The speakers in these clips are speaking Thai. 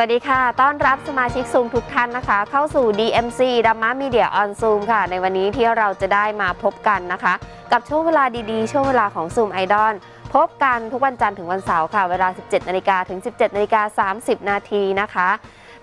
สวัสดีค่ะ ต้อนรับสมาชิกซูมทุกท่านนะคะ เข้าสู่ DMC ดัมมามีเดียออนซูมค่ะ ในวันนี้ที่เราจะได้มาพบกันนะคะ กับช่วงเวลาดีๆ ช่วงเวลาของซูมไอดอลพบกันทุกวันจันทร์ถึงวันเสาร์ค่ะ เวลา 17นาฬิกาถึง 17นาฬิกา30 นาทีนะคะ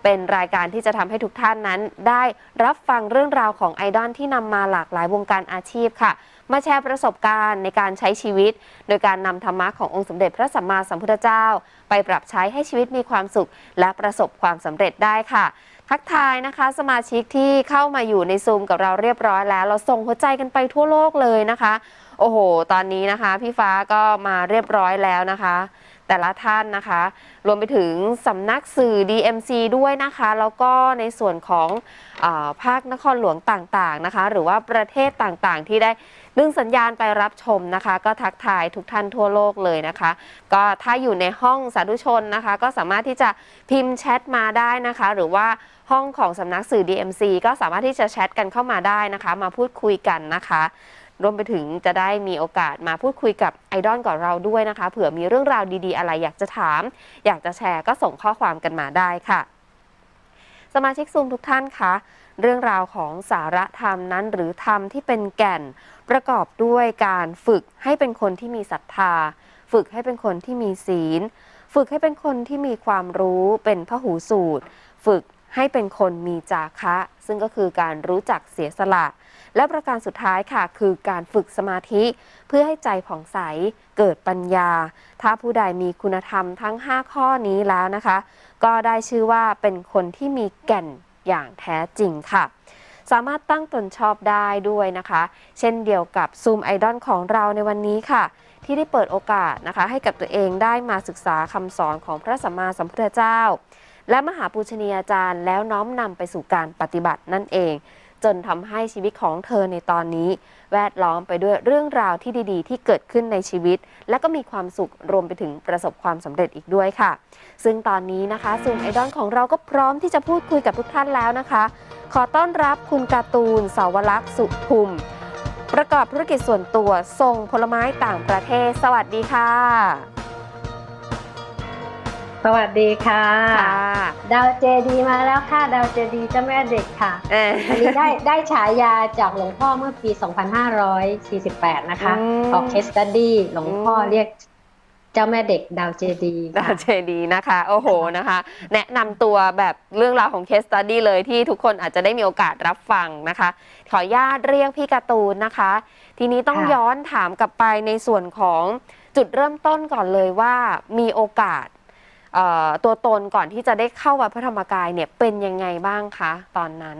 เป็นรายการที่จะทำให้ทุกท่านนั้น ได้รับฟังเรื่องราวของไอดอลที่นำมาหลากหลายวงการอาชีพค่ะ มาแชร์ประสบการณ์ในการใช้ชีวิต โดยการนำธรรมะขององค์สมเด็จพระสัมมาสัมพุทธเจ้า ไปปรับใช้ให้ชีวิตมีความสุข และประสบความสำเร็จได้ค่ะทักทายนะคะสมาชิกที่เข้ามาอยู่ในซูมกับเราเรียบร้อยแล้ว เราส่งหัวใจกันไปทั่วโลกเลยนะคะ โอ้โห ตอนนี้นะคะ พี่ฟ้าก็มาเรียบร้อยแล้วนะคะ แต่ละท่านนะคะ รวมไปถึงสำนักสื่อ DMC ด้วยนะคะ แล้วก็ในส่วนของอภาคนครหลวงต่างๆนะคะ หรือว่าประเทศต่างๆ ที่ได้ดึงสัญญาณไปรับชมนะคะ ก็ทักทายทุกท่านทั่วโลกเลยนะคะ ก็ถ้าอยู่ในห้องสาธุชนนะคะ ก็สามารถที่จะพิมพ์แชทมาได้นะคะ หรือว่าห้องของสำนักสื่อ DMC ก็สามารถที่จะแชทกันเข้ามาได้นะคะ มาพูดคุยกันนะคะ รวมไปถึงจะได้มีโอกาสมาพูดคุยกับไอดอลกับเราด้วยนะคะ เผื่อมีเรื่องราวดีๆ อะไรอยากจะถาม อยากจะแชร์ก็ส่งข้อความกันมาได้ค่ะ สมาชิกซูมทุกท่านคะเรื่องราวของสาระธรรมนั้น หรือธรรมที่เป็นแก่น ประกอบด้วยการฝึกให้เป็นคนที่มีศรัทธา ฝึกให้เป็นคนที่มีศีล ฝึกให้เป็นคนที่มีความรู้เป็นพหูสูตร ฝึก ให้เป็นคนมีจาคะ ซึ่งก็คือการรู้จักเสียสละ และประการสุดท้ายค่ะ คือการฝึกสมาธิ เพื่อให้ใจผ่องใสเกิดปัญญา ถ้าผู้ใดมีคุณธรรมทั้ง 5 ข้อนี้แล้วนะคะ ก็ได้ชื่อว่าเป็นคนที่มีแก่นอย่างแท้จริงค่ะ สามารถตั้งตนชอบได้ด้วยนะคะ เช่นเดียวกับซูมไอดอลของเราในวันนี้ค่ะที่ได้เปิดโอกาสนะคะให้กับตัวเองได้มาศึกษาคำสอนของพระสัมมาสัมพุทธเจ้า และมหาปูชนียาจารย์แล้วน้อมนำไปสู่การปฏิบัตินั่นเอง จนทำให้ชีวิตของเธอในตอนนี้ แวดล้อมไปด้วยเรื่องราวที่ดีๆ ที่เกิดขึ้นในชีวิต และก็มีความสุขรวมไปถึงประสบความสำเร็จอีกด้วยค่ะ ซึ่งตอนนี้นะคะซูมไอดอลของเราก็พร้อมที่จะพูดคุยกับทุกท่านแล้วนะคะ ขอต้อนรับคุณการ์ตูนสาวลักษ์สุภูมิประกอบธุรกิจส่วนตัวส่งผลไม้ต่างประเทศ สวัสดีค่ะ สวัสดีค่ะค่ะ ดาวเจดีมาแล้วค่ะ ดาวเจดีเจ้าแม่เด็กค่ะเอออันนี้ได้ได้ฉายาจากหลวงพ่อเมื่อปี 2548 นะคะอืมออกเคสตัดดี้หลวงพ่อเรียกเจ้าแม่เด็กดาวเจดีดาวเจดีนะคะ โอ้โหนะคะ แนะนำตัวแบบเรื่องราวของเคสตัดดี้เลยที่ทุกคนอาจจะได้มีโอกาสรับฟังนะคะ ขออนุญาตเรียกพี่การ์ตูนนะคะ ทีนี้ต้องย้อนถามกลับไปในส่วนของจุดเริ่มต้นก่อนเลยว่ามีโอกาสเอ่อ ตัวตนก่อนที่จะได้เข้าวัดพระธรรมกายเนี่ยเป็นยังไงบ้างคะตอนนั้น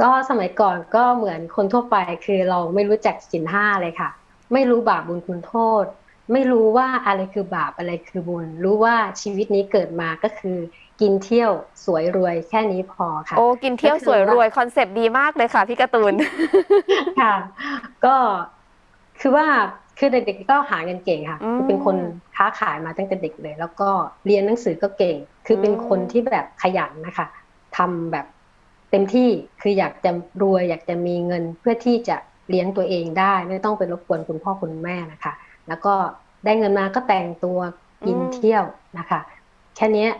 ก็สมัยก่อนก็เหมือนคนทั่วไปคือเราไม่รู้จักสินห้าเลยค่ะ ไม่รู้บาปบุญคุณโทษ ไม่รู้ว่าอะไรคือบาปอะไรคือบุญ รู้ว่าชีวิตนี้เกิดมาก็คือกินเที่ยวสวยรวยแค่นี้พอค่ะโอ้กินเที่ยวสวยรวยคอนเซปต์ดีมากเลยค่ะพี่การ์ตูนค่ะ ก็คือว่า คือเด็กๆก็หาเงินเก่งค่ะอืมคือเป็นคนค้าขายมาตั้งแต่เด็กเลย แล้วก็เรียนหนังสือก็เก่ง คือเป็นอืมคนที่แบบขยันนะคะทำแบบเต็มที่คืออยากจะรวยอยากจะมีเงินเพื่อที่จะเลี้ยงตัวเองได้ ไม่ต้องไปรบกวนคุณพ่อคุณแม่นะคะ แล้วก็ได้เงินมาก็แต่งตัวกินอืมเที่ยวนะคะ แค่เนี้ย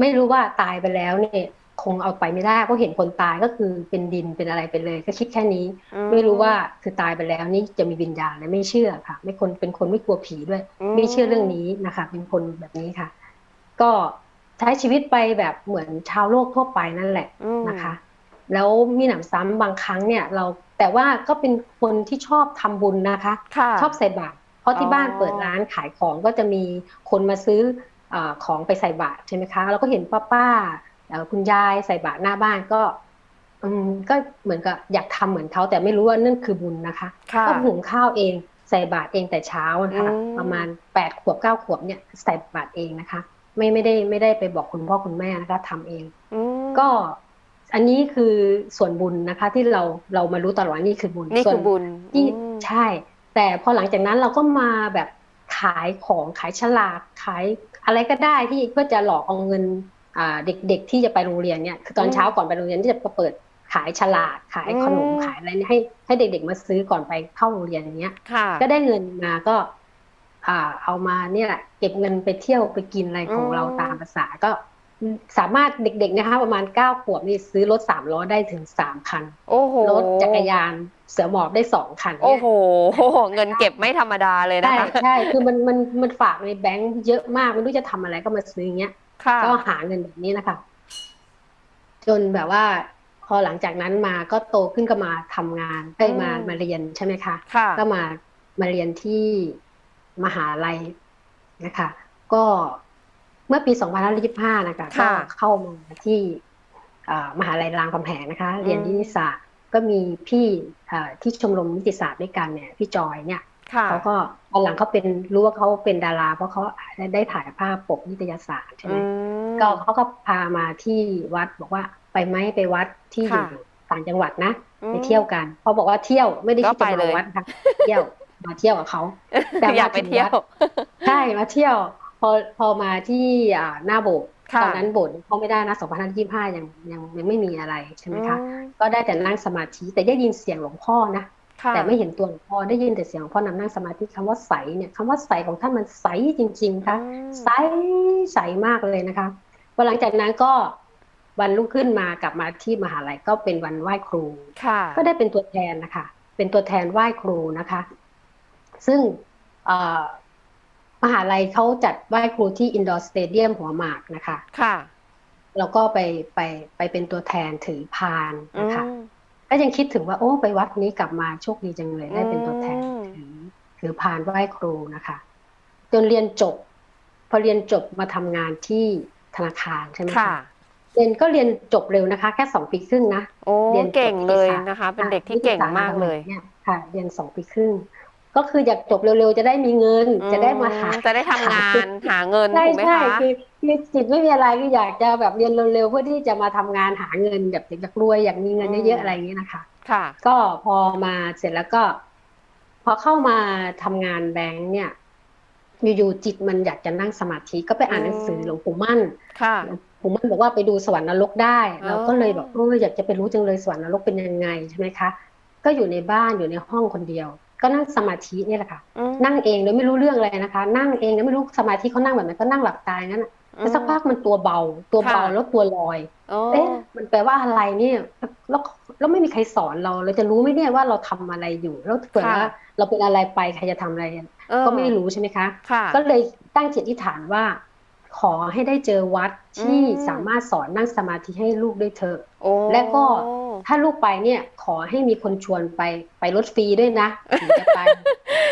ไม่รู้ว่าตายไปแล้วเนี่ย คงเอาไปไม่ได้เพราะเห็นคนตายก็คือเป็นดินเป็นอะไรไปเลย ก็คิดแค่นี้ ไม่รู้ว่าคือตายไปแล้วนี่จะมีวิญญาณเลยไม่เชื่อค่ะ ไม่คนเป็นคนไม่กลัวผีด้วยอืมไม่เชื่อเรื่องนี้นะคะ เป็นคนแบบนี้ค่ะ ก็ใช้ชีวิตไปแบบเหมือนชาวโลกทั่วไปนั่นแหละอืมนะคะ แล้วมีหนำซ้ำบางครั้งเนี่ย เราแต่ว่าก็เป็นคนที่ชอบทำบุญนะคะค่ะชอบใส่บาตรเพราะที่อ๋อบ้านเปิดร้านขายของก็จะมีคนมาซื้ออาของไปใส่บาตรใช่ไหมคะเราก็เห็นป้าป้าๆเอ่อ คุณยายใส่บาตรหน้าบ้านก็อืมก็เหมือนกับอยากทำเหมือนเขาแต่ไม่รู้ว่านั่นคือบุญนะคะค่ะก็หุงข้าวเองใส่บาตรเองแต่เช้านะคะอืมประมาณแปดขวบเก้าขวบเนี่ยใส่บาตรเองนะคะ ไม่ไม่ได้ไม่ได้ไปบอกคุณพ่อคุณแม่นะคะทำเองอืมก็อันนี้คือส่วนบุญนะคะ ที่เราเรามารู้ตลอดว่านี่คือบุญนี่ส่วคือบุญที่อืมใช่ แต่พอหลังจากนั้นเราก็มาแบบขายของขายฉลากขายอะไรก็ได้ที่เพื่อจะหลอกเอาเงินอ่า เด็กๆที่จะไปโรงเรียนเนี่ยคือตอนเช้าก่อนไปโรงเรียนที่จะเปิดขายฉลากขายขนมขายอะไรเนี่ยให้ให้เด็กๆมาซื้อก่อนไปเข้าโรงเรียนอย่างเงี้ยค่ะก็ได้เงินมาก็ อ่า เอามาเนี่ยแหละเก็บเงินไปเที่ยวไปกินอะไรของเราตามภาษาก็สามารถเด็กๆนะคะประมาณเก้าขวบนี่ซื้อรถสามล้อได้ถึงสามคันโอ้โหรถจักรยานเสือหมอบได้สองคัน โอ้เนี่ยโห เงินเก็บไม่ธรรมดาเลยนะใช่คะใช่คือมันมันมันฝากในแบงค์เยอะมากไม่รู้จะทำอะไรก็มาซื้ออย่างเงี้ยค่ะ ก็หาเงินแบบนี้นะคะ จนแบบว่า พอหลังจากนั้นมาก็โตขึ้นก็มาทำงานเอ้ยอืมมามาเรียนใช่ไหมคะค่ะก็มามาเรียนที่มหาลัยนะคะ ก็เมื่อปี 2525 นะคะ ก็ค่ะเข้ามาที่อ่ามหาลัยรามคำแหงนะคะอืมเรียนนิติศาสตร์ก็มีพี่อ่าที่ชมรมนิติศาสตร์ด้วยกันเนี่ย พี่จอยเนี่ยค่ะ เขาก็ตอนหลังเขาเป็นรู้ว่าเขาเป็นดารา เพราะเขาได้ถ่ายภาพปกนิตยสารใช่ไหมอืมก็เขาก็พามาที่วัดบอกว่าไปไหมไปวัดที่อยู่ค่ะต่างจังหวัดนะอืมไปเที่ยวกันเขาบอกว่าเที่ยวไม่ได้ก็คิดจะไปเลมายวัดค่ะเที่ยวมาเที่ยวกับเขาแต่อยากไปเที่ยวใช่มาเที่ยว พอพอมาที่อ่าหน้าโบสถ์ค่ะตอนนั้นโบสถ์เขาไม่ได้นะ2525ยังยังยังไม่มีอะไรใช่ไหมคะอืมก็ได้แต่นั่งสมาธิแต่ได้ยินเสียงหลวงพ่อนะค่ะ แต่ไม่เห็นตัวหลวงพ่อได้ยินแต่เสียงหลวงพ่อนำนั่งสมาธิคำว่าใสเนี่ยคำว่าใสของท่านมันใสจริง ๆค่ะอืมใสใสมากเลยนะคะพอหลังจากนั้นก็วันรุ่งขึ้นมากลับมาที่มหาลัยก็เป็นวันไหว้ครูค่ะก็ได้เป็นตัวแทนนะคะ เป็นตัวแทนไหว้ครูนะคะ ซึ่งเอ่อมหาลัยเขาจัดไหว้ครูที่อินดอร์สเตเดียมหัวหมากนะคะ ค่ะ แล้วก็ไปไปไปเป็นตัวแทนถือพานอืนะคะมก็ ยังคิดถึงว่าโอ้ไปวัดนี้กลับมาโชคดีจังเลยได้เป็นตัวแทนอืมถือถือพานไหว้ครูนะคะ จนเรียนจบ พอเรียนจบมาทำงานที่ธนาคารใช่ไหมค่ะคะเรียนก็เรียนจบเร็วนะคะ แค่สองปีครึ่งนะโอ้เรียนจบเก่งเลยนิติศาสตร์นะคะ เป็นเด็กที่เก่งมากเลยเนี่ยค่ะ เรียนสองปีครึ่ง ก็คืออยากจบเร็วๆ จะได้มีเงิน จะได้มาหาอืจะได้ทำงานหาเงินใช่ถูกไหมใช่คะคือคือจิตไม่มีอะไรคืออยากจะแบบเรียนเร็วๆเพื่อที่จะมาทำงานหาเงินแบบอยากรวยอยากมีเงินอืมเยอะๆอะไรอย่างเงี้ยนะคะค่ะ ก็พอมาเสร็จแล้วก็ พอเข้ามาทำงานแบงค์เนี่ยอยู่ๆจิตมันอยากจะนั่งสมาธิก็ไปอ่านหนังสือหลวงปู่มั่นค่ะผมมันบอกว่าไปดูสวรรค์นรกได้อ๋อเราก็เลยแบบเอออยากจะไปรู้จังเลยสวรรค์นรกเป็นยังไงใช่ไหมคะ ก็อยู่ในบ้านอยู่ในห้องคนเดียว ก็นั่งสมาธิเนี่ยแหละค่ะอืมนั่งเองโดยไม่รู้เรื่องอะไรนะคะ นั่งเองแล้วไม่รู้สมาธิเขานั่งแบบไหนก็นั่งหลับตาอย่างนั้นน่ะแต่สักพักมันตัวเบา ตัวเบาค่ะแล้วตัวลอยโอ้เอ๊ะมันแปลว่าอะไรเนี่ยแล้วแล้วไม่มีใครสอนเรา เราจะรู้ไหมเนี่ยว่าเราทำอะไรอยู่ แล้วเกิดว่าเราเป็นอะไรไปใครจะทำอะไรเออก็ไม่รู้ใช่ไหมคะค่ะก็เลยตั้งจิตอธิษฐานว่า ขอให้ได้เจอวัดที่อืมสามารถสอนนั่งสมาธิให้ลูกได้เถอะโอ้และก็ถ้าลูกไปเนี่ยขอให้มีคนชวนไปไปรถฟรีด้วยนะถึงจะไป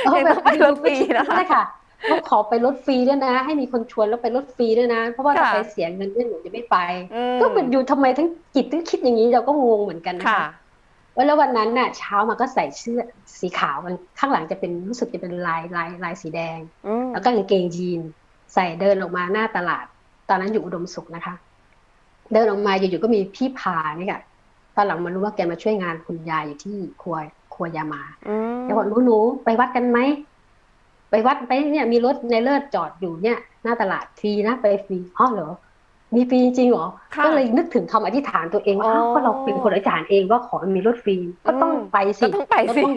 เดี๋ยวต้องไปรถฟรีนะคะใช่ค่ะต้องขอไปรถฟรีด้วยนะ ให้มีคนชวนแล้วไปรถฟรีด้วยนะ เพราะว่าค่ะถ้าไปเสียเงินเนี่ยหนูจะไม่ไปอืมก็เป็นอยู่ทำไมทั้งจิตทั้งคิดอย่างนี้เราก็งงเหมือนกันนะค่ะคะแล้ววันนั้นน่ะเช้ามาก็ใส่เสื้อสีขาวมันข้างหลังจะเป็นรู้สึกจะเป็นลายลายลายสีแดงอืมแล้วก็กางเกงยีน ใส่เดินออกมาหน้าตลาด ตอนนั้นอยู่อุดมสุขนะคะ เดินออกมาอยู่ๆก็มีพี่พานี่ค่ะตอนหลังมารู้ว่าแกมาช่วยงานคุณยายอยู่ที่ครัวครัวยามาอืมแกบอกหนูหนูไปวัดกันไหมไปวัดไปเนี่ยมีรถในเลิศจอดอยู่เนี่ยหน้าตลาดฟรีนะไปฟรีอ๋อเหรอมีฟรีจริงเหรอค่ะก็เลยนึกถึงคำอธิษฐานตัวเองว่าอ๋ออ้าวก็เราเป็นคนอธิษฐานเองว่าขอให้มีรถฟรีก็ต้องอืมไปสิก็ต้องไปสิก็ต้อง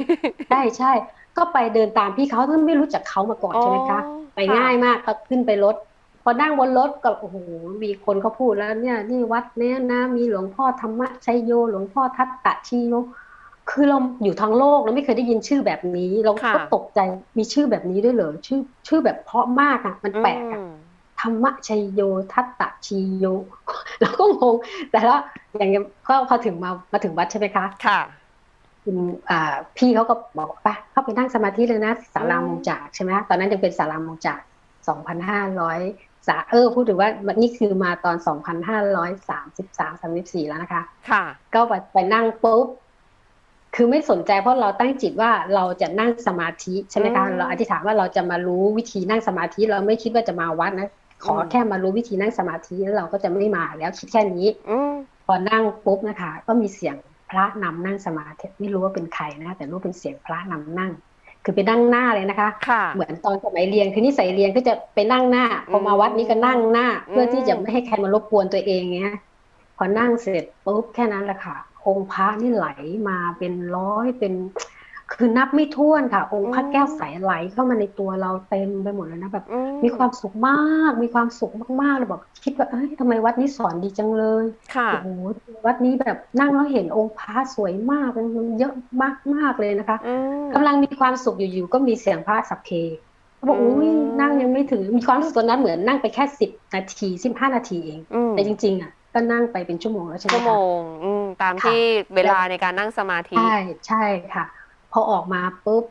ใช่ใช่ ก็ไปเดินตามพี่เขาซึ่งไม่รู้จักเขามาก่อนใช่ไหมคะอ๋อ ไปง่ายมากก็ขึ้นไปรถ พอนั่งบนรถก็โอ้โหมีคนเขาพูดแล้วเนี่ยนี่วัดเนี้ยนะมีหลวงพ่อธรรมชัยโย หลวงพ่อทัตตะชีโยคือเราอยู่ทั้งโลกเราไม่เคยได้ยินชื่อแบบนี้ เราค่ะก็ตกใจมีชื่อแบบนี้ด้วยเหรอชื่อ ชื่อแบบเพราะมากอะ มันแปลกอะอืมธรรมชัยโยทัตตะชีโยเราก็งงแต่ละอย่างเงี้ยก็พอถึงมามาถึงวัดใช่ไหมคะค่ะ คุณอ่าพี่เขาก็บอกไปเข้าไปนั่งสมาธิเลยนะศาลาอืมมงจากใช่ไหมตอนนั้นยังเป็นศาลามงจากสองพันห้าร้อยสาเออพูดถึงว่านี่คือมาตอนสองพันห้าร้อยสามสิบสามสามสิบสี่แล้วนะคะ ค่ะ ก็ไปไปนั่งปุ๊บคือไม่สนใจเพราะเราตั้งจิตว่าเราจะนั่งสมาธิใช่ไหมคะอืมเราอธิษฐานว่าเราจะมารู้วิธีนั่งสมาธิเราไม่คิดว่าจะมาวัดนะขออมแค่มารู้วิธีนั่งสมาธิแล้วเราก็จะไม่มาแล้วคิดแค่นี้อืมพอนั่งปุ๊บนะคะ ก็มีเสียง พระนำนั่งสมาธิไม่รู้ว่าเป็นใครนะแต่รู้เป็นเสียงพระนำนั่ง คือไปนั่งหน้าเลยนะคะค่ะเหมือนตอนสมัยเรียนคือนิสัยเรียนก็จะไปนั่งหน้าพอมาวัดนี้ก็นั่งหน้า เพื่อที่จะไม่ให้ใครมารบกวนตัวเองเงี้ยพอนั่งเสร็จปุ๊บแค่นั้นแหละค่ะองค์พระนี่ไหลมาเป็นร้อยเป็น คือนับไม่ถ้วนค่ะ องค์พระอืมแก้วใสไหลเข้ามาในตัวเราเต็มไปหมดเลยนะแบบอืมีความสุขมาก มีความสุขมากๆเลยบอกคิดว่าเอ้ยทำไมวัดนี้สอนดีจังเลยค่ะโอ้โหวัดนี้แบบนั่งแล้วเห็นองค์พระสวยมากมันเยอะมากๆเลยนะคะอืมกำลังมีความสุขอยู่ๆก็มีเสียงพระสัพเพเขาบอกอืมอุ้ยนั่งยังไม่ถึงมีความรู้สึกตอนนั้นเหมือนนั่งไปแค่สิบนาทีสิบห้านาทีเองอืมแต่จริง ๆ อะก็นั่งไปเป็นชั่วโมงแล้วใช่ไหมชั่วโมคะงอืมตามค่ะที่เวลาในการนั่งสมาธิ ใช่ใช่ค่ะพ อออกมาปุ๊บ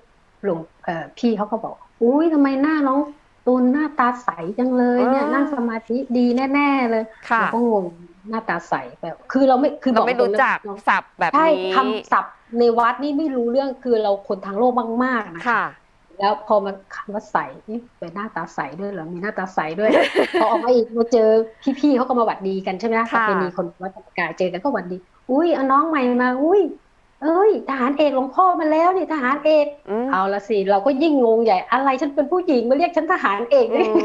หลวงเอ่อพี่เขาก็บอกอุ้ยทำไมหน้าน้องตูนหน้าตาใสจังเลยเนี่ยอ่านั่นั่งสมาธิดีแน่ ๆ เลยค่ะเราก็งงหน้าตาใสแบบ คือเราไม่คือเราบอกไม่ตรู้งๆนะจักน้องศัพท์แบบใช่นี้คำศัพท์ในวัดนี่ไม่รู้เรื่องคือเราคนทางโลกมากๆนะค่ะ แล้วพอมาคำว่าใสนี่เป็นหน้าตาใสด้วยเหรอมีหน้าตาใสด้วย พอออกมาอีกมาเจอพี่ๆเขาก็มาหวัดดีกันใช่ไหมประค่ะเพณีคนวัดธรรมกายเจอกันก็หวัดดี อุ้ยเอาน้องใหม่มา อุ้ย เอ้ยทหารเอกหลวงพ่อมาแล้วนี่ทหารเอกอืมเอาละสิเราก็ยิ่งงงใหญ่อะไรฉันเป็นผู้หญิงมาเรียกฉันทหารเอกอืได้ไง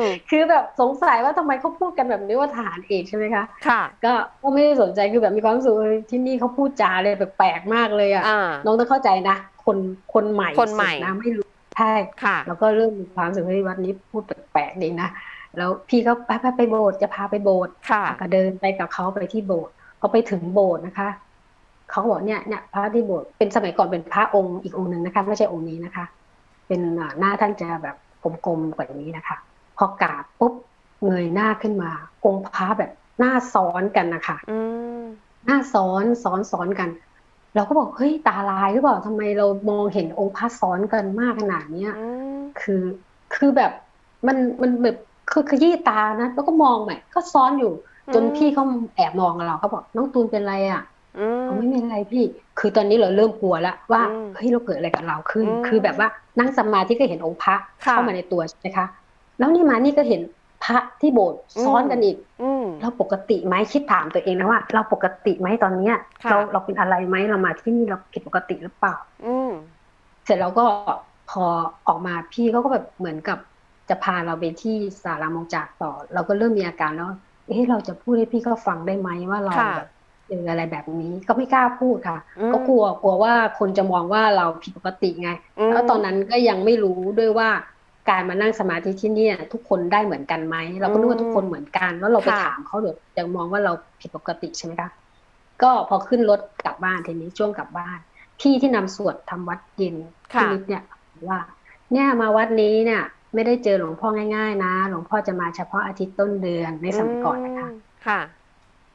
มคือแบบสงสัยว่าทำไมเขาพูดกันแบบนี้ว่าทหารเอกใช่ไหมคะค่ะ ก็ก็ไม่ได้สนใจคือแบบมีความรู้สึกว่าที่นี่เขาพูดจาเลยแปลกๆมากเลยอะอ่าน้องต้องเข้าใจนะคนคนใหม่คนใหม่สุดนะไม่รู้ใช่ค่ะ แล้วก็เริ่มมีความรู้สึกว่าวัดนี้พูดแปลกๆดีนะแล้วพี่ก็ไปไปไปโบสถ์จะพาไปโบสถ์ค่ะก็เดินไปกับเขาไปที่โบสถ์พอไปถึงโบสถ์นะคะ เขาก็บอกเนี่ยเนี่ยพระที่โบสถ์เป็นสมัยก่อนเป็นพระองค์อีกองค์หนึ่งนะคะ ไม่ใช่องค์นี้นะคะ เป็นอ่าหน้าท่านจะแบบกลมๆกว่านี้นะคะ พอกราบปุ๊บเงยหน้าขึ้นมา องค์พระแบบหน้าซ้อนกันนะคะอืมหน้าซ้อนซ้อนซ้อนกัน เราก็บอกเฮ้ยตาลายหรือเปล่าทำไมเรามองเห็นองค์พระซ้อนกันมากขนาดเนี้ยอืมคือคือแบบมันมันแบบคือขยี้ตานะ แล้วก็มองใหม่ก็ซ้อนอยู่ จนพี่เขาแอบมองเราเขาบอกน้องตูนเป็นไรอะอืม เขาไม่เป็นไรพี่ คือตอนนี้เราเริ่มกลัวแล้วว่าอืมเฮ้ยเราเกิดอะไรกับเราขึ้นอืมคือแบบว่านั่งสมาธิก็เห็นองค์พระค่ะเข้ามาในตัวใช่ไหมคะแล้วนี่มานี่ก็เห็นพระที่โบสถ์อืมซ้อนกันอีกอืมเราปกติไหมคิดถามตัวเองนะว่า เราปกติไหมตอนเนี้ยค่ะเราเราเป็นอะไรไหมเรามาที่นี่เราผิดปกติหรือเปล่าอืมเสร็จแล้วก็พอออกมาพี่เขาก็แบบเหมือนกับจะพาเราไปที่สารามงจากต่อ เราก็เริ่มมีอาการแล้วเอ๊ะเราจะพูดให้พี่เขาฟังได้ไหมว่าเราค่ะแบบ เจออะไรแบบนี้ก็ไม่กล้าพูดค่ะอืมก็กลัวกลัวว่าคนจะมองว่าเราผิดปกติไงมแล้วตอนนั้นก็ยังไม่รู้ด้วยว่าการมานั่งสมาธิที่เนี่ย ทุกคนได้เหมือนกันไหมเราก็นึกว่าทุกคนเหมือนกันแล้วเราไปค่ะถามเขาเดี๋ยวจะมองว่าเราผิดปกติใช่ไหมคะก็พอขึ้นรถกลับบ้านทีนี้ช่วงกลับบ้าน พี่ที่นำสวดทำวัดเย็นค่ะพี่นิดเนี่ยบอกว่า เนี่ยมาวัดนี้เนี่ย ไม่ได้เจอหลวงพ่อง่าย ๆ นะ หลวงพ่อจะมาเฉพาะอาทิตย์ต้นเดือนในสมัยก่อนนะคะมค่ะ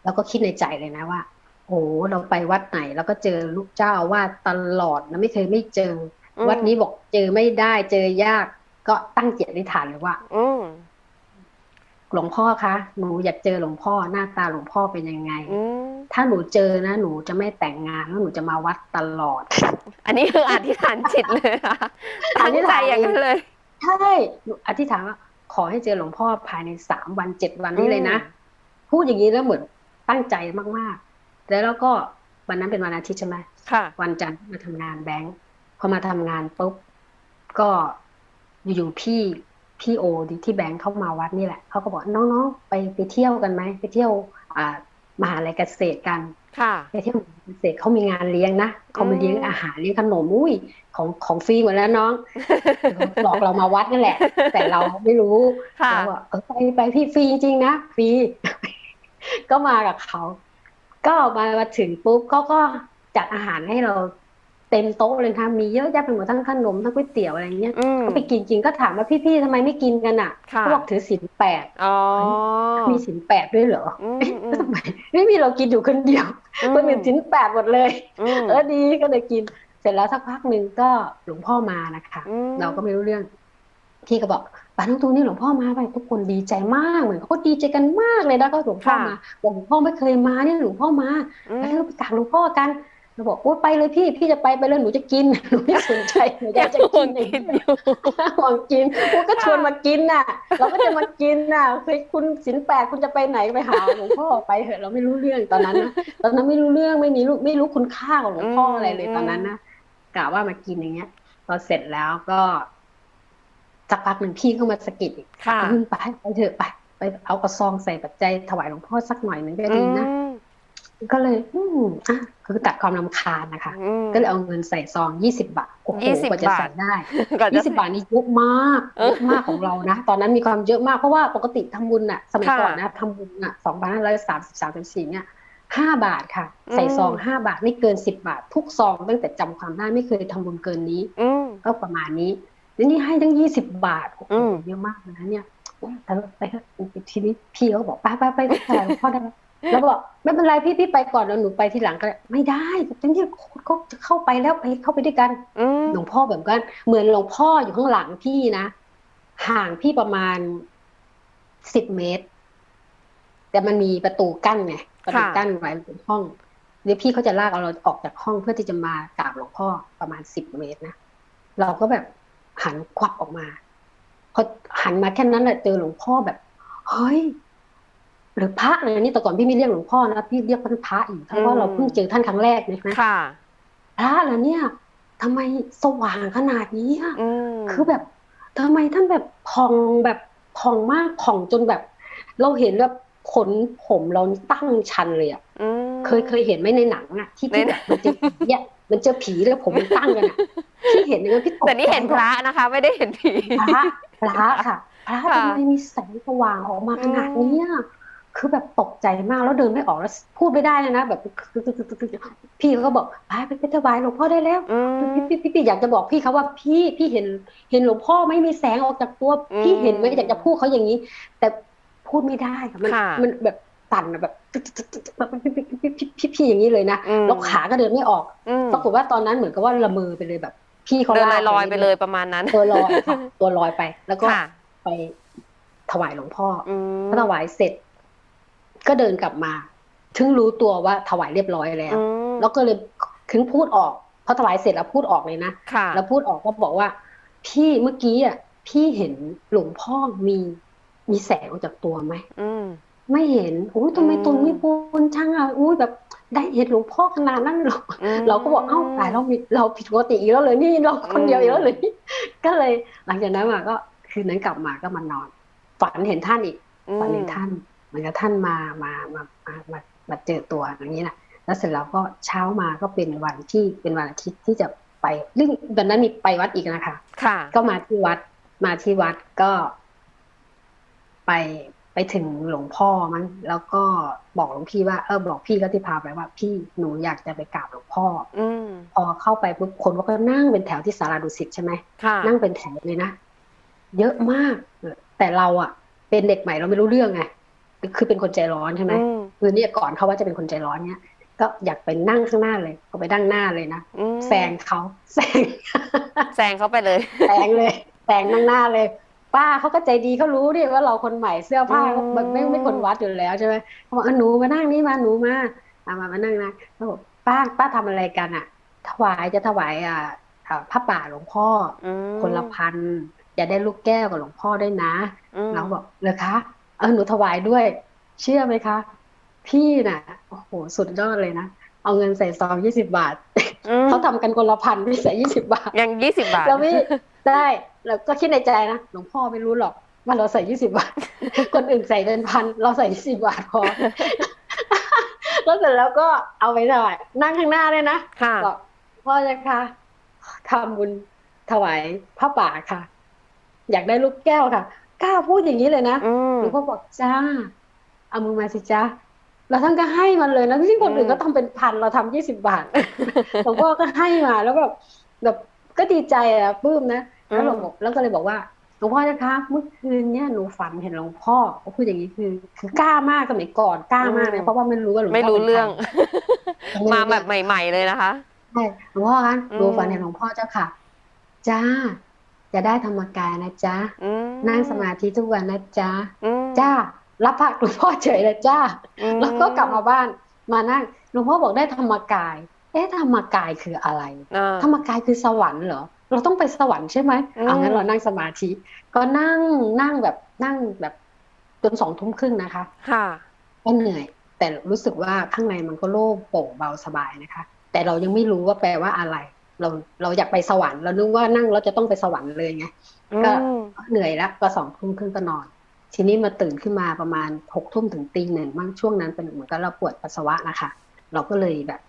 แล้วก็คิดในใจเลยนะว่าโอ้เราไปวัดไหนเราก็เจอลูกเจ้าอาวาดตลอดนะไม่เคยไม่เจออมวัดนี้บอกเจอไม่ได้เจอยาก ก็ตั้งจิตอธิษฐานเลยว่าอืมหลวงพ่อคะหนูอยากเจอหลวงพ่อหน้าตาหลวงพ่อเป็นยังไงอืมถ้าหนูเจอนะหนูจะไม่แต่งงานแล้วหนูจะมาวัดตลอด อันนี้คืออธิษฐานจิตเลยค่ะอตั้งธิษใจฐานอย่างนั้นเลยใช่หนูอธิษฐานว่าขอให้เจอหลวงพ่อภายในสามวันเจ็ดวันนี้เลยนะพูดอย่างนี้แล้วเหมือน ตั้งใจมากๆ แล้วเราก็วันนั้นเป็นวันอาทิตย์ใช่ไหมค่ะวันจันทร์มาทำงานแบงค์พอมาทำงานปุ๊บก็อยู่ๆพี่พี่โอที่แบงค์เข้ามาวัดนี่แหละเขาก็บอกน้องๆไปไปเที่ยวกันไหมไปเที่ยวอ่ามหาลัยเกษตรกันค่ะไปเที่ยวมหาลัยเกษตรเขามีงานเลี้ยงนะเขามีเลี้ยงอาหารเลี้ยงขนมอุ้ยของของฟรีหมดแล้วน้องหลอกเรามาวัดนั่นแหละ แต่เราไม่รู้ค่ะเราบอกเออไปไปพี่ฟรีจริงๆนะฟรี ก็มากับเขาก็มามาถึงปุ๊บเขาก็จัดอาหารให้เราเต็มโต๊ะเลยค่ะมีเยอะแยะไปหมดทั้งขนมทั้งก๋วยเตี๋ยวอะไรเงี้ยอืมก็ไปกินกินก็ถามว่าพี่ๆทำไมไม่กินกันอะค่ะเขาบอกถือศีลแปดอ๋อมีศีลแปดด้วยเหรออืมอืมทำไมไม่มีเรากินอยู่คนเดียวคนอื่นศีลแปดหมดเลยอืมเออดีก็เลยกิน เสร็จแล้วสักพักหนึ่งก็หลวงพ่อมานะคะอืมเราก็ไม่รู้เรื่อง พี่ก็บอก ป้าน้องตูนนี่หลวงพ่อมาไปทุกคนดีใจมากเหมือนเขาก็ดีใจกันมากเลยนะก็หลวงพ่อมาบอกหลวงพ่อไม่เคยมาเนี่ยหลวงพ่อมาอืมไปเถอะไปกราบหลวงพ่อกันเราบอกโอ้ไปเลยพี่พี่จะไปไปเลยหนูจะกินหนูไม่สนใจหนูอยากจะห่กิวนงเองกินอยู่ห่วงกินกูก็ชวนมากินน่ะ เราก็จะมากินน่ะเฮ้ยคุณสินแปดคุณจะไปไหนไปหาหลวงพ่อไปเถอะเราไม่รู้เรื่องตอนนั้นนะตอนนั้นไม่รู้เรื่องไม่มีรู้ไม่รู้คุณค่าของหลวงพ่ออะไรเลยตอนนั้นนะกะว่ามากินอย่างเงี้ยพอเสร็จแล้วก็ สักพักหนึ่งพี่เข้ามาสะกิดอีกค่ะขึ้นไปไปเถอะไปไปเอากระซองใส่ปัจจัยถวายหลวงพ่อสักหน่อยหนึ่งก็ดีนะอืมก็เลยอืมอะคือตัดความรำคาญนะคะอืมก็เลยเอาเงินใส่ซองยี่สิบบาทโอ้โห20กว่าจะบาทใส่ได้ก่อนจะยี่สิบาทนี่เยอะมากเออเยอะมากของเรานะ ตอนนั้นมีความเยอะมากเพราะว่าปกติทำบุญอะสมัยค่ะก่อนนะทำบุญอะสองพันห้าร้อยสามสิบสามสิบสี่เนี่ยห้าบาทค่ะ ใส่อืมซองห้าบาทไม่เกินสิบบาท ทุกซองตั้งแต่จำความได้ไม่เคยทำบุญเกินนี้อืมก็ประมาณนี้แล้ว นี่ให้ตั้งยี่สิบบาทโอ้โหอืมเยอะมากเลยนะเนี่ยแต่ไปเถอะทีนี้พี่เขาบอกไปไปไปไปถ่ายหลวงพ่อได้ไหมแล้วบอกไม่เป็นไรพี่พี่ไปก่อนแล้วหนูไปทีหลังก็ได้ไม่ได้ทั้งที่เขาจะเข้าไปแล้วไปเข้าไปด้วยกันอืมหลวงพ่อแบบกันเหมือนหลวงพ่ออยู่ข้างหลังพี่นะห่างพี่ประมาณสิบเมตร แต่มันมีประตูกั้นไงประตูกั้นไว้เป็นห้องเดี๋ยวพี่เขาจะลากเอาเราออกจากห้องเพื่อที่จะมากราบหลวงพ่อประมาณสิบเมตรนะเราก็แบบ หันควับออกมาพอหันมาแค่นั้นแหละเจอหลวงพ่อแบบ เฮ้ย หรือพระเลยนี่แต่ก่อนพี่ไม่เรียกหลวงพ่อนะพี่เรียกท่านพระอยู่เพราะว่าเราเพิ่งเจอท่านครั้งแรกนะค่ะพระเหรอเนี่ยทำไมสว่างขนาดนี้อะอืมคือแบบทำไมท่านแบบผ่องแบบผ่องมากผ่องจนแบบ เราเห็นแบบขนผมเราตั้งชันเลยอะอืมเคยเคยเห็นไหมในหนังอะที่ในที่หนัแบงบมันเจอผีอะ มันเจอผีแล้วผมมันตั้งกันอะพี่เห็นอย่างนั้นพี่ตกแต่นี่เห็นพระนะคะ ไม่ได้เห็นผีพระพระค่ะพระค่ะทำไมมีแสงสว่างออกมาขนาดนี้อะคือแบบตกใจมากแล้วเดินไม่ออกแล้วพูดไม่ได้เลยนะ แบบพี่เขาก็บอกไปไปไปถวายหลวงพ่อได้แล้วอืมพี่พี่พี่พี่อยากจะบอกพี่เขาว่าพี่พี่เห็นเห็นหลวงพ่อไม่มีแสงออกจากตัวอืมพี่เห็นไหมอยากจะพูดเขาอย่างนี้ แต่พูดไม่ได้ค่ะมันค่ะมันแบบ สั่นอะแบบแบบพี่พี่พี่พี่พี่พี่อย่างนี้เลยนะอืมแล้วขาก็เดินไม่ออกอืมปรากฏว่าตอนนั้นเหมือนกับว่าละเมอไปเลยแบบ พี่เขาเดินลากลอยๆไปเลยประมาณนั้น ตัวลอยค่ะตัวลอยไป แล้วก็ค่ะไปถวายหลวงพ่ออืมพอถวายเสร็จ ก็เดินกลับมา ถึงรู้ตัวว่าถวายเรียบร้อยแล้วอืมแล้วก็เลยถึงพูดออกพอถวายเสร็จแล้วพูดออกเลยนะค่ะแล้วพูดออกก็บอกว่า พี่เมื่อกี้อะพี่เห็นหลวงพ่อมีมีแสงออกจากตัวไหมอืม ไม่เห็นอุ้ยทำไมอืมตนไม่ปูนช่างอะอุ้ยแบบได้เห็นหลวงพ่อขนาดนั้นเหรออืมเราก็บอกเอ้าตายเรามีเราผิดปกติอีกแล้วเลยนี่เราคนเดียวอีกแล้วเลยนี่ก็เลย หลังจากนั้นมาก็คืนนั้นกลับมาก็มานอน ฝันเห็นท่านอีกอืมฝันเห็นท่านเหมือนกับท่านมามามามามามาเจอตัวอย่างนี้นะแล้วเสร็จแล้วก็เช้ามาก็เป็นวันที่เป็นวันอาทิตย์ที่จะไปซึ่งวันนั้นมีไปวัดอีกนะคะ ค่ะ ก็มาที่วัดมาที่วัดก็ไป ไปถึงหลวงพ่อมั้งแล้วก็บอกหลวงพี่ว่าเออบอกพี่ก็ที่พาไปว่า พี่หนูอยากจะไปกราบหลวงพ่ออืมพอเข้าไปปุ๊บคนก็นั่งเป็นแถวที่สาราดุสิตใช่ไหมค่ะนั่งเป็นแถวเลยนะเยอะมากแต่เราอะเป็นเด็กใหม่เราไม่รู้เรื่องไงคือเป็นคนใจร้อนใช่ไหมอืมคือเนี่ยก่อนเขาว่าจะเป็นคนใจร้อนเนี่ยก็อยากไปนั่งข้างหน้าเลยก็ไปนั่งหน้าเลยนะอืมแซงเขาแซงแซงเขาไปเลยแซงเลยแซงนั่งหน้าเลย ป้าเขาก็ใจดีเขารู้ดิว่าเราคนใหม่เสื้อผ้าอืมเขาแบบไม่ไม่คนวัดอยู่แล้วใช่ไหมเขาบอกเออหนูมานั่งนี่มาหนูมาเอามามานั่งนะเขาบอกป้าป้าทำอะไรกันอะ ถวายจะถวายอ่าอ่าผ้าป่าหลวงพ่ออืมคนละพันอย่าได้ลูกแก้วกับหลวงพ่อด้วยนะอืมเราบอกเลยคะเออหนูถวายด้วย เชื่อไหมคะ พี่น่ะโอ้โหสุดยอดเลยนะเอาเงินใส่ซองยี่สิบาทอืมเขาทำกันคนละพันพี่ใส่ยี่สิบาทยังยี่สิบบาทแล้วพี่ได้แล้วก็คิดในใจนะหลวงพ่อไม่รู้หรอกว่าเราใส่ยี่สิบาท คนอื่นใส่เป็นพันเราใส่ยี่สิบาทพอแล้วเสร็จแล้วก็เอาไปถวายนั่งข้างหน้าเลยนะค่ะบอกพ่อจะคะทำบุญถวายผ้าป่าค่ะ อยากได้ลูกแก้วค่ะกล้าพูดอย่างนี้เลยนะอืมหลวงพ่อบอกจ้าเอามือมาสิจ้าแล้วท่านก็ให้มันเลยนะที่คนอื่นอืมก็ทำเป็นพันเราทำยี่สิบบาทหลวงพ่อก็ให้มาแล้วแบบแบบ ก็ดีใจอะปลื้มนะแล้วเราบอกแล้วก็เลยบอกว่าหลวงพ่อนะคะเมื่อคืนเนี่ยหนูฝันเห็นหลวงพ่อเขาพูดอย่างนี้คือ คือกล้ามากสมัยก่อนกล้ามากเลยเพราะว่าไม่รู้ว่าหลวงพ่อไม่รู้เรื่องเป็นใครมาแบบใหม่ ๆเลยนะคะใช่หลวงพ่อคะอืมหนูฝันเห็นหลวงพ่อเจ้าค่ะ จ้า จะได้ธรรมกายนะจ๊ะอืมนั่งสมาธิทุกวันนะจ๊ะอืมจ้า รับพระหลวงพ่อเฉยเลยจ้าอืมแล้วก็กลับมาบ้านมานั่งหลวงพ่อบอกได้ธรรมกาย เอ๊ะธรรมกายคืออะไรอ่าธรรมกายคือสวรรค์เหรอ เราต้องไปสวรรค์ใช่ไหมอืมเอางั้นเรานั่งสมาธิ ก็นั่งนั่งแบบนั่งแบบจนสองทุ่มครึ่งนะคะ ค่ะ ก็เหนื่อย แต่รู้สึกว่าข้างในมันก็โล่งโปร่งเบาสบายนะคะ แต่เรายังไม่รู้ว่าแปลว่าอะไร เราเราอยากไปสวรรค์เรานึกว่านั่งแล้วจะต้องไปสวรรค์เลยไง ก็อืมเหนื่อยแล้วก็สองทุ่มครึ่งก็นอน ทีนี้มาตื่นขึ้นมาประมาณหกทุ่มถึงตีหนึ่งบ้างช่วงนั้นเป็นเหมือนกับเราปวดปัสสาวะนะคะ เราก็เลยแบบ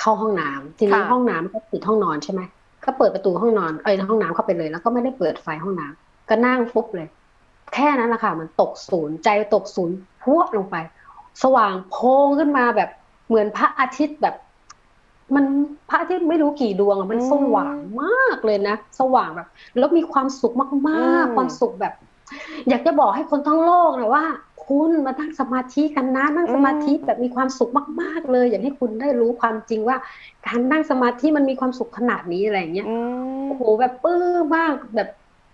เข้าห้องน้ำทีนี้ค่ะห้องน้ำก็ติดห้องนอนใช่ไหมก็เปิดประตูห้องนอนเอ้ยห้องน้ำเข้าไปเลย แล้วก็ไม่ได้เปิดไฟห้องน้ำก็นั่งฟุบเลย แค่นั้นแหละค่ะ มันตกศูนย์ใจตกศูนย์พวดลงไป สว่างโพลงขึ้นมาแบบเหมือนพระอาทิตย์แบบ มันพระอาทิตย์ไม่รู้กี่ดวงอะมันอืมสว่างมากเลยนะสว่างแบบ แล้วมีความสุขมากอืมๆความสุขแบบ อยากจะบอกให้คนทั้งโลกนะว่า คุณมานั่งสมาธิกันนะนั่งสมาธิแบบมีความสุขมาก ๆ เลย อยากให้คุณได้รู้ความจริงว่า การนั่งสมาธิมันมีความสุขขนาดนี้อะไรอย่างเงี้ยอืมโอ้โหแบบปลื้มมากแบบ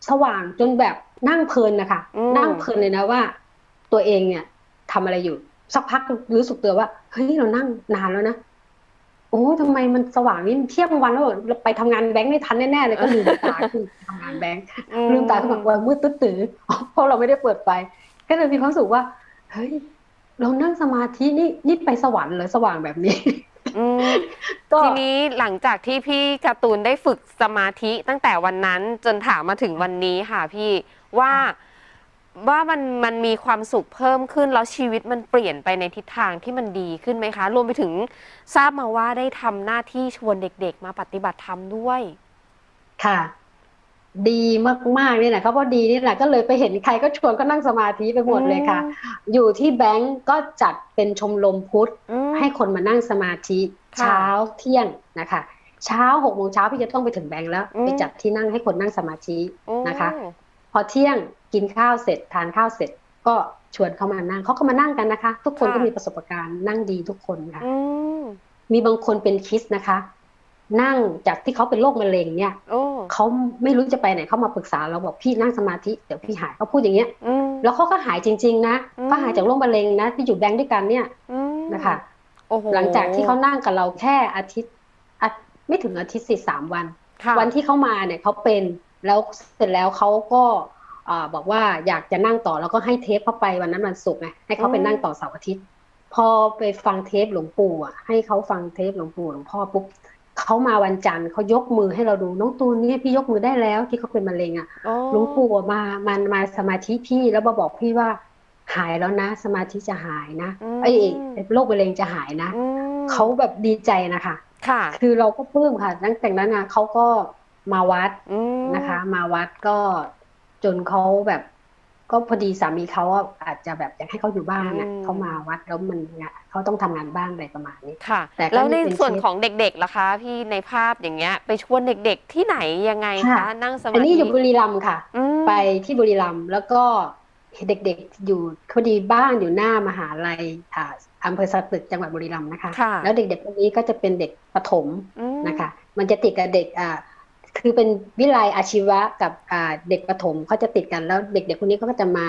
สว่างจนแบบนั่งเพลินนะคะอืมนั่งเพลินเลยนะว่า ตัวเองเนี่ยทำอะไรอยู่ สักพักรู้สึกตัวว่าเฮ้ยเรานั่งนานแล้วนะโอ้ทำไมมันสว่างนี่มันเที่ยงวันแล้วเหรอเราไปทำงานแบงค์ไม่ทันแน่ๆเลยก็ลืมตาขึ้นทำงานแบงค์ลืมตาขึ้นมาว่ามืดตื้อตื้อๆเพราะเราไม่ได้เปิดไฟ ก็เลยมีความรู้สึกว่า เฮ้ย เรานั่งสมาธินี่นี่ไปสวรรค์เหรอสว่างแบบนี้อืมก็ทีนี้หลังจากที่พี่การ์ตูนได้ฝึกสมาธิตั้งแต่วันนั้นจนถามมาถึงวันนี้ค่ะพี่ว่าว่ามันมันมีความสุขเพิ่มขึ้นแล้วชีวิตมันเปลี่ยนไปในทิศทางที่มันดีขึ้นไหมคะ รวมไปถึงทราบมาว่าได้ทำหน้าที่ชวนเด็กๆ มาปฏิบัติธรรมด้วย ค่ะ ดีมากๆนี่แหละเขาพอดีนี่แหละก็เลยไปเห็นใครก็ชวนก็นั่งสมาธิไปหมดเลยค่ะ อยู่ที่แบงก์ก็จัดเป็นชมรมพุทธอืมให้คนมานั่งสมาธิค่ะเช้าเที่ยงนะคะเช้าหกโมงเช้าพี่จะต้องไปถึงแบงก์แล้วอืมไปจัดที่นั่งให้คนนั่งสมาธิโอ้นะคะ พอเที่ยงกินข้าวเสร็จทานข้าวเสร็จก็ชวนเขามานั่งเขาก็มานั่งกันนะคะ ทุกคนค่ะก็มีประสบการณ์นั่งดีทุกคนค่ะอืมมีบางคนเป็นคริสต์นะคะ นั่งจากที่เขาเป็นโรคมะเร็งเนี่ยโอ้ เขาไม่รู้จะไปไหนเขามาปรึกษาเราบอกพี่นั่งสมาธิเดี๋ยวพี่หายเขาพูดอย่างเงี้ยอืมแล้วเขาก็หายจริง ๆ นะอืมก็หายจากโรคมะเร็งนะที่อยู่แบงค์ด้วยกันเนี่ยอืมนะคะโอ้โหหลังจากที่เขานั่งกับเราแค่อาทิตย์อาไม่ถึงอาทิตย์สี่สามวันค่ะวันที่เขามาเนี่ยเขาเป็นแล้วเสร็จแล้วเขาก็อ่าบอกว่าอยากจะนั่งต่อแล้วก็ให้เทปเข้าไปวันนั้นวันศุกร์ไงให้เขาไปอืมนั่งต่อเสาร์อาทิตย์ พอไปฟังเทปหลวงปู่อะให้เขาฟังเทปหลวงปู่หลวงพ่อปุ๊บ เขามาวันจันทร์เขายกมือให้เราดู น้องตูนเนี่ยพี่ยกมือได้แล้วที่เขาเป็นมะเร็งอะโอ้หลวงปู่อะมามามาสมาธิพี่แล้วมาบอกพี่ว่าหายแล้วนะ สมาธิจะหายนะอืมไอ้ไอ้โรคมะเร็งจะหายนะอืมเขาแบบดีใจนะคะค่ะ คือเราก็ปลื้มค่ะตั้งแต่นั้นนะเขาก็มาวัดอืมนะคะ มาวัดก็จนเขาแบบ ก็พอดีสามีเขาอะอาจจะแบบอยากให้เขาอยู่บ้านอะเขามาวัดแล้วมันเนี่ยเขาต้องทำงานบ้านอะไรประมาณนี้ค่ะ แต่ก็แล้วในนี่เป็นส่วนเคสของเด็กๆล่ะคะ พี่ในภาพอย่างเงี้ย ไปชวนเด็กๆที่ไหนยังไงคะค่ะนั่งสมาธิอันนี้อยู่บุรีรัมย์ค่ะอืมไปที่บุรีรัมย์แล้วก็เด็กๆอยู่พอดีบ้านอยู่หน้ามหาลัยอ่าอำเภอสตึกจังหวัดบุรีรัมย์นะคะค่ะแล้วเด็กๆพวกนี้ก็จะเป็นเด็กประถมอืมนะคะ มันจะติดกับเด็กอ่า คือเป็นวิไลอาชีวะกับอ่าเด็กประถมเขาจะติดกันแล้วเด็กๆคนนี้เขาก็จะมา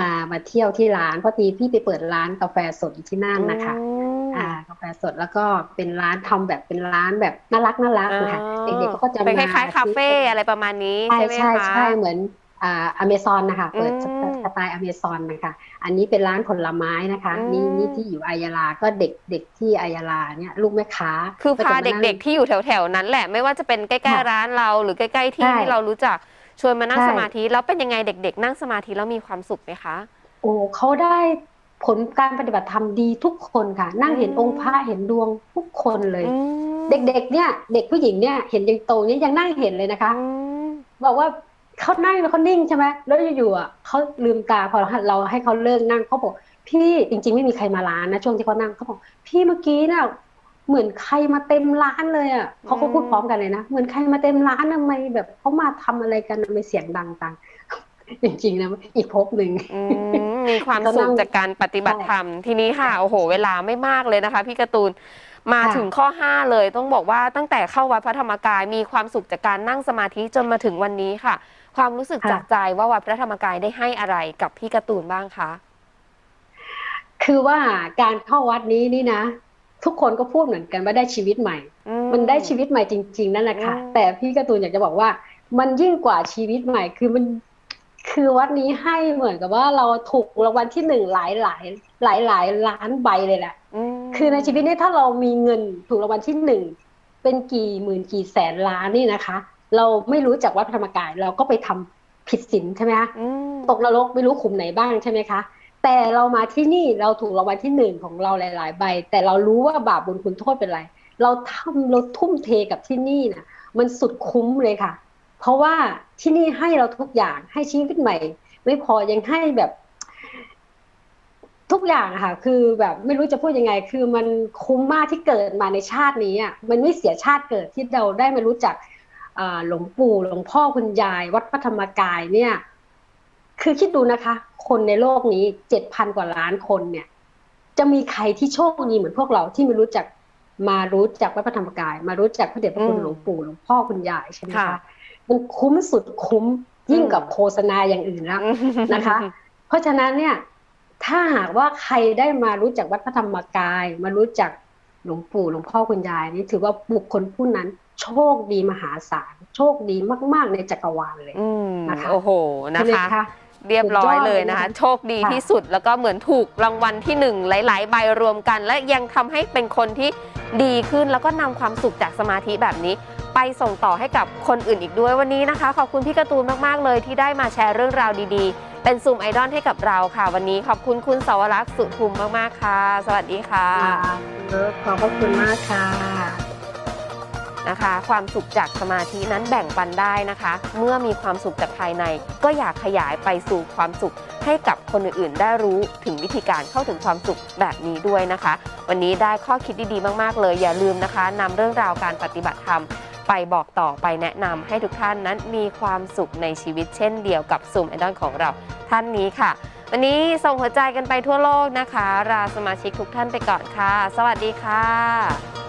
มามาเที่ยวที่ร้านเพราะทีพี่ไปเปิดร้านกาแฟสดอยู่ที่นั่นนะคะอืมอ่ากาแฟสดแล้วก็เป็นร้านทำแบบเป็นร้านแบบน่ารักน่ารักนะคะอ๋อเด็กๆเขาก็จะเป็นคมาล้ายๆคาเฟ่อะไรประมาณนี้ใช่ใช่ไหมใช่คะใช่เหมือน อ่าอเมซอนนะคะเปิดอืมสไตล์อเมซอนนะคะอันนี้เป็นร้านผลไม้นะคะอืมนี่นี่ที่อยู่อายาลาก็เด็กเด็กที่อายาลาเนี่ยลูกแม่ค้า คือก็พาจะมนั่งเด็กๆที่อยู่แถวๆนั้นแหละไม่ว่าจะเป็นใกล้ค่ะๆร้านเราหรือใกล้ๆที่ใช่ที่เรารู้จักชวนมานั่งใช่สมาธิแล้วเป็นยังไงเด็ก ๆ นั่งสมาธิแล้วมีความสุขไหมคะโอ้เขาได้ผลการปฏิบัติธรรมดีทุกคนค่ะ นั่งเห็นอืมองค์พระเห็นดวงทุกคนเลยอืมเด็กๆเนี่ย เด็กผู้หญิงเนี่ยเห็นยังโตเนี่ยยังนั่งเห็นเลยนะคะอืมบอกว่า เขานั่งแล้วเขานิ่งใช่ไหมแล้วอยู่ๆอะเขาลืมตาพอเราให้เขาเลิกนั่งเขาบอกพี่จริง ๆ ไม่มีใครมาร้านนะช่วงที่เขานั่งเขาบอกพี่เมื่อกี้น่ะเหมือนใครมาเต็มร้านเลยอะเขาก็พูดพร้อมกันเลยนะเหมือนใครมาเต็มร้านทำไมแบบเขามาทำอะไรกันทำไมเสียงดังตังจริงๆนะอีกภพหนึ่งอืมมีความก็สุนั่ขงจากการปฏิบัติธรรมทีนี้ค่ะโอ้โห เวลาไม่มากเลยนะคะ พี่การ์ตูนมาค่ะถึงข้อ 5 เลยต้องบอกว่าตั้งแต่เข้าวัดพระธรรมกายมีความสุขจากการนั่งสมาธิจนมาถึงวันนี้ค่ะ ความรู้สึกค่ะจากใจว่าวัดพระธรรมกายได้ให้อะไรกับพี่การ์ตูนบ้างคะ คือว่าการเข้าวัดนี้นี่นะ ทุกคนก็พูดเหมือนกันว่าได้ชีวิตใหม่อืมันได้ชีวิตใหม่จริง ๆ นั่นแหละค่ะอืมแต่พี่การ์ตูนอยากจะบอกว่า มันยิ่งกว่าชีวิตใหม่ คือมันคือวัดนี้ให้เหมือนกับว่าเราถูกรางวัลที่หนึ่งหลายหลายหลายหลายๆล้านใบเลยแหละมคือในชีวิตนี้ถ้าเรามีเงินถูกรางวัลที่หนึ่งเป็นกี่หมื่นกี่แสนล้านนี่นะคะ เราไม่รู้จักวัดพระธรรมกายเราก็ไปทำผิดศีลใช่ไหมคะอืมตกนรกไม่รู้ขุมไหนบ้างใช่ไหมคะ แต่เรามาที่นี่เราถูกรางวัลที่หนึ่งของเราหลาย ๆ ใบ แต่เรารู้ว่าบาปบุญคุณโทษเป็นไร เราทำเราทุ่มเทกับที่นี่นะมันสุดคุ้มเลยค่ะ เพราะว่าที่นี่ให้เราทุกอย่างให้ชีวิตใหม่ ไม่พอยังให้แบบ ทุกอย่างอะค่ะ คือแบบไม่รู้จะพูดยังไง คือมันคุ้มมากที่เกิดมาในชาตินี้อะมันไม่เสียชาติเกิดที่เราได้มารู้จักอ่า หลวงปู่หลวงพ่อคุณยาย วัดพระธรรมกายเนี่ย คือคิดดูนะคะ คนในโลกนี้เจ็ดพันกว่าล้านคนเนี่ย จะมีใครที่โชคดีเหมือนพวกเราที่มารู้จักมารู้จักวัดพระธรรมกาย มารู้จักพระเดชพระคุณอืมหลวงปู่หลวงพ่อคุณยายใช่ไหมค่ะคะมันคุ้มสุดคุ้มยิ่งอืมกับโฆษณาอย่างอื่นแล้วนะคะ เพราะฉะนั้นเนี่ย ถ้าหากว่าใครได้มารู้จักวัดพระธรรมกาย มารู้จักหลวงปู่หลวงพ่อคุณยายนี่ถือว่าบุคคลผู้นั้น โชคดีมหาศาลโชคดีมาก ๆ ในจักรวาลเลยอืมนะคะโอ้โหนะใช่ไหมคะเรียบร้อยเลยนะคะสุดยอดเลยนะคะโชคดีค่ะที่สุดแล้วก็เหมือนถูกรางวัลที่หนึ่งหลาย ๆ ใบรวมกัน และยังทำให้เป็นคนที่ดีขึ้นแล้วก็นำความสุขจากสมาธิแบบนี้ ไปส่งต่อให้กับคนอื่นอีกด้วยวันนี้นะคะ ขอบคุณพี่การ์ตูนมาก ๆ เลยที่ได้มาแชร์เรื่องราวดีๆ เป็นซูมไอดอลให้กับเราค่ะ วันนี้ขอบคุณคุณสวรักษ์สุทุมมาก ๆ ค่ะ สวัสดีค่ะขอบพระคุณมากค่ะ นะคะ ความสุขจากสมาธินั้นแบ่งปันได้นะคะ เมื่อมีความสุขจากภายใน ก็อยากขยายไปสู่ความสุขให้กับคนอื่นๆ ได้รู้ถึงวิธีการเข้าถึงความสุขแบบนี้ด้วยนะคะ วันนี้ได้ข้อคิดดีๆ มาก ๆ เลย อย่าลืมนะคะนำเรื่องราวการปฏิบัติธรรมไปบอกต่อไปแนะนำให้ทุกท่านนั้นมีความสุขในชีวิตเช่นเดียวกับซูมไอดอลของเราท่านนี้ค่ะ วันนี้ส่งหัวใจกันไปทั่วโลกนะคะลาสมาชิกทุกท่านไปก่อนค่ะ สวัสดีค่ะ